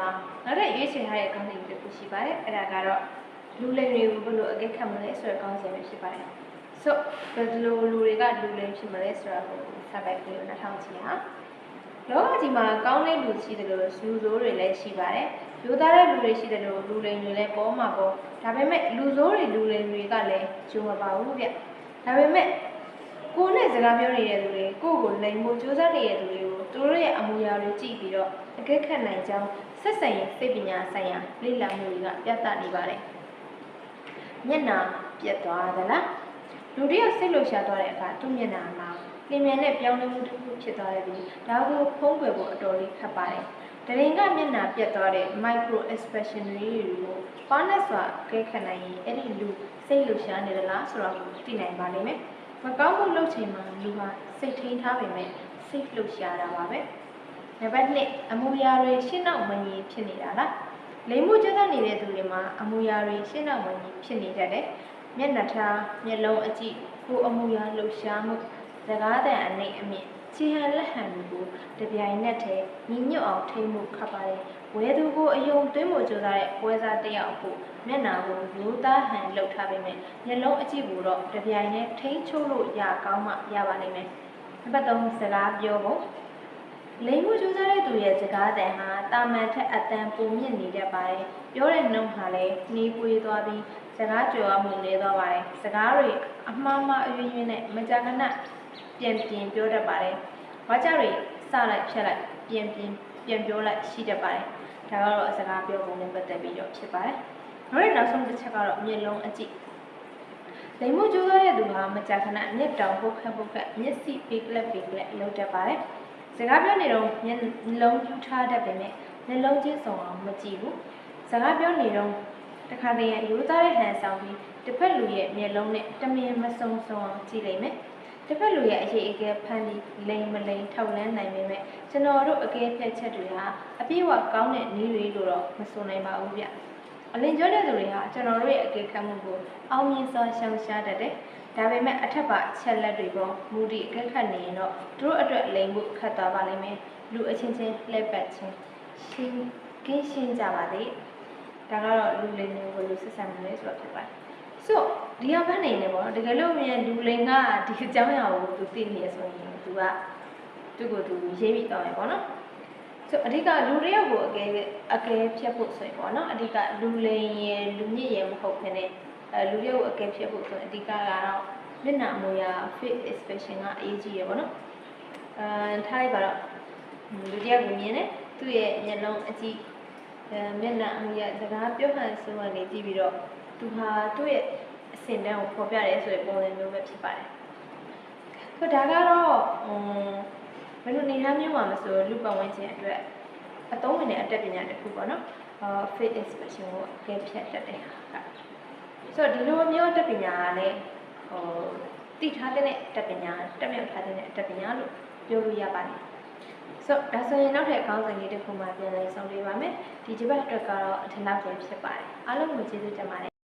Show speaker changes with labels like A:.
A: ပါနောက်တဲ့ရွေးချယ်ထားတဲ့ကောင်းစဉ်တစ်ခုရှိပါတယ်အဲ့ဒါကတော့လူလိမ်တွေကိုဘယ်လိုအကဲခတ်မလဲဆိုတဲ့ကောင်းစဉ်ပဲဖြစ်ပါတယ်ဆိုဘယ်လိုလူတွေကလူလိမ်ဖြစ်မလဲဆိုတာကိုစပိုက်ကလေးကိုနှာထောင်ကြည့်ဟာလောကကြီးမှာကောင်းတဲ့လူရှိတယ်လို့လူဆိုးတွေလည်းရှိပါတယ်လူသားတဲ့လူတွေရှိတယ်လို့လူလိမ်တွေလည်းပေါ်မှာပေါ့ဒါပေမဲ့လူဆိုးတွေလူလိမ်တွေကလည်းကျုံမပါဘူးဗျဒါပေမဲ့ကိုယ်နဲ့စကားပြောနေတဲ့သူတွေကိုယ့်ကိုလိမ်ဖို့ကြိုးစားနေတဲ့သူတွေကို သူတို့ရဲ့အမူအရာတွေကြည့်ပြီးတော့အကဲခတ်နိုင်ကြောင်းဆက်ဆံရေးစိတ်ပညာဆိုင်ရာလေ့လာမှုတွေကပြသနေပါတယ်။မျက်နှာပြတ်သွားသလားလူတစ်ယောက်စိတ်လှုပ်ရှားသွားတဲ့အခါသူ့မျက်နှာမှာလင်မြန်တဲ့ပြောင်းလဲမှုတစ်ခုဖြစ်သွားတဲ့ပြီးဒါကိုဖုံးကွယ်ဖို့အတော်လေးခက်ပါတယ်။တရင်ကမျက်နှာပြတ်သွားတဲ့ micro expression တွေကိုပါနဲ့စွာအကဲခတ်နိုင်ရင်အဲ့ဒီလူစိတ်လှုပ်ရှားနေသလားဆိုတာကိုသိနိုင်ပါလိမ့်မယ်။မကောင်းမှုလုပ်ချိန်မှာလူဟာစိတ်ထိန်ထားပေမဲ့ စိတ်လှုပ်ရှားတာပါပဲ။နံပါတ်1အမူအရာတွေရှင်းနောက်မညီဖြစ်နေတာလား။လိမ်မှုကျတဲ့နေတဲ့သူတွေမှာအမူအရာတွေရှင်းနောက်မညီဖြစ်နေတတ်တယ်။မျက်နှာထားမျက်လုံးအကြည့်ကိုယ်အမူအရာလှုပ်ရှားမှုစကားသံအနှိမ်အမြင့်ခြေဟန်လက်ဟန်တွေကိုတပြိုင်နက်တည်းညီညွတ်အောင်ထိမှုခပ်ပါတယ်။ဝဲသူကိုအယုံသွင်းမှုကြိုးစားတဲ့ပွဲစားတစ်ယောက်ဖို့မျက်နှာကိုရိုးသားဟန်လှုပ်ထားပေမဲ့မျက်လုံးအကြည့်ကိုတော့တပြိုင်နက်ထိန်းချုပ်လို့ရကောင်းမှရပါလိမ့်မယ်။ နံပါတ်3စကားပြောဖို့လိမ်မှုကြိုးစားတဲ့သူရဲ့စကားတန်ဟာတာမန်ထက်အတန်ပုံမြင့်နေတတ်ပါတယ်။ပြောတဲ့နှုတ်ဟာလည်းနှီးပွေးသွားပြီးစကားကြော်မှုနေသွားပါတယ်။စကားတွေအမှားမှားအရွေးရွေးနဲ့မကြာခဏပြန်ပြင်ပြောတတ်ပါတယ်။ဘာကြောင့်လဲစလိုက်ဖြတ်လိုက်ပြန်ပြင်ပြန်ပြောလိုက်ရှိတတ်ပါတယ်။ဒါကတော့စကားပြောပုံနဲ့ပတ်သက်ပြီးတော့ဖြစ်ပါတယ်။နောက်တဲ့နောက်ဆုံးတစ်ချက်ကတော့မျက်လုံးအကြည့် လိမ်မှုကြိုးစားတဲ့သူဟာမကြာခဏမျက်တောင်ပုတ်ခတ်ပုတ်ခတ်မျက်စိပိကလက်ပိကလက်လုပ်တတ်ပါတယ်။စကားပြောနေတော့မျက်လုံးပြူထားတတ်ပေမဲ့နှလုံးချင်းစုံအောင်မကြည့်ဘူး။စကားပြောနေတော့တခါတည်းရရိုးသားတဲ့ဟန်ဆောင်ပြီးတစ်ဖက်လူရဲ့မျက်လုံးနဲ့တမင်မစုံစုံအောင်ကြည့်လိုက်မယ်။တစ်ဖက်လူရဲ့အရေးအကဲဖန်ပြီးလိမ်မလိမ်ထောက်လန်းနိုင်ပေမဲ့ကျွန်တော်တို့အကဲဖြတ်ချက်တွေဟာအပြည့်အဝကောင်းတဲ့နည်းတွေလို့တော့မဆိုနိုင်ပါဘူးဗျ။ အလင်ကျော်တဲ့သူတွေဟာကျွန်တော်တို့ရဲ့အကဲခတ်မှုကိုအောင်မြင်စွာရှောင်ရှားတတ်တယ်။ဒါပေမဲ့အထက်ပါချက်လက်တွေပေါ်မူတည်အကဲခတ်နေရင်တော့သူတို့အတွက်လိမ်ဖို့ခတ်သွားပါလိမ့်မယ်။လူအချင်းချင်းလှည့်ပတ်ချင်းရှင်းကင်းရှင်းကြပါသေး။ဒါကတော့လူလိမ်တွေကိုဘယ်လိုဆက်ဆံမလဲဆိုတော့ဖြစ်ပါတယ်။ so ဒီအောင်ဖက်နေနေပေါ့နော်တကယ်လို့မြန်လူလိန်ကဒီအကြောင်းအရာကိုသူသိနေရဆိုရင်သူကသူ့ကိုသူရေးပြီးတော့ရပေါ့နော် ဆိုအဓိကလူတယောက်ကိုအကဲအကဲဖြတ်ဖို့ဆိုရင်ပေါ့နော်အဓိကလူလိန်ရယ်လူမြင့်ရယ်မဟုတ်ဘဲနဲ့အဲလူတယောက်ကိုအကဲဖြတ်ဖို့ဆိုရင်အဓိကကတော့မျက်နှာအမူအရာ face expression ကအရေးကြီးရယ်ပေါ့နော်အဲထားလိုက်ပါတော့လူတယောက်ကိုမြင်တယ်သူ့ရဲ့မျက်လုံးအကြည့်အဲမျက်နှာအမူအရာစကားပြောဟန်ဆိုမှနေကြည့်ပြီးတော့သူဟာသူ့ရဲ့အစင်တန်းကိုဖော်ပြရဲဆိုတဲ့ပုံစံမျိုးပဲဖြစ်ပါတယ်။ဆိုဒါကတော့အမ် ဘယ်လိုနေထားမျိုးမှာမဆိုလူပတ်ဝန်းကျင်အတွက်အသုံးဝင်တဲ့အတတ်ပညာတစ်ခုပေါ့နော်။အာ face expression ကိုအကဲဖြတ်တတ်တဲ့ဟာကဆိုတော့ဒီလိုမျိုးအတတ်ပညာကလည်းဟိုတိထားတဲ့အတတ်ပညာတက်မြောက်ထားတဲ့အတတ်ပညာလို့ပြောလို့ရပါတယ်။ so ဒါဆိုရင်နောက်ထပ်အကောင်းဆုံးလေးတစ်ခုမှပြန်လည်ဆောင်ပေးပါမယ်ဒီတစ်ပတ်အတွက်ကတော့အထင်လောက်ပဲဖြစ်ပါတယ်အားလုံးကိုကျေးဇူးတင်ပါတယ်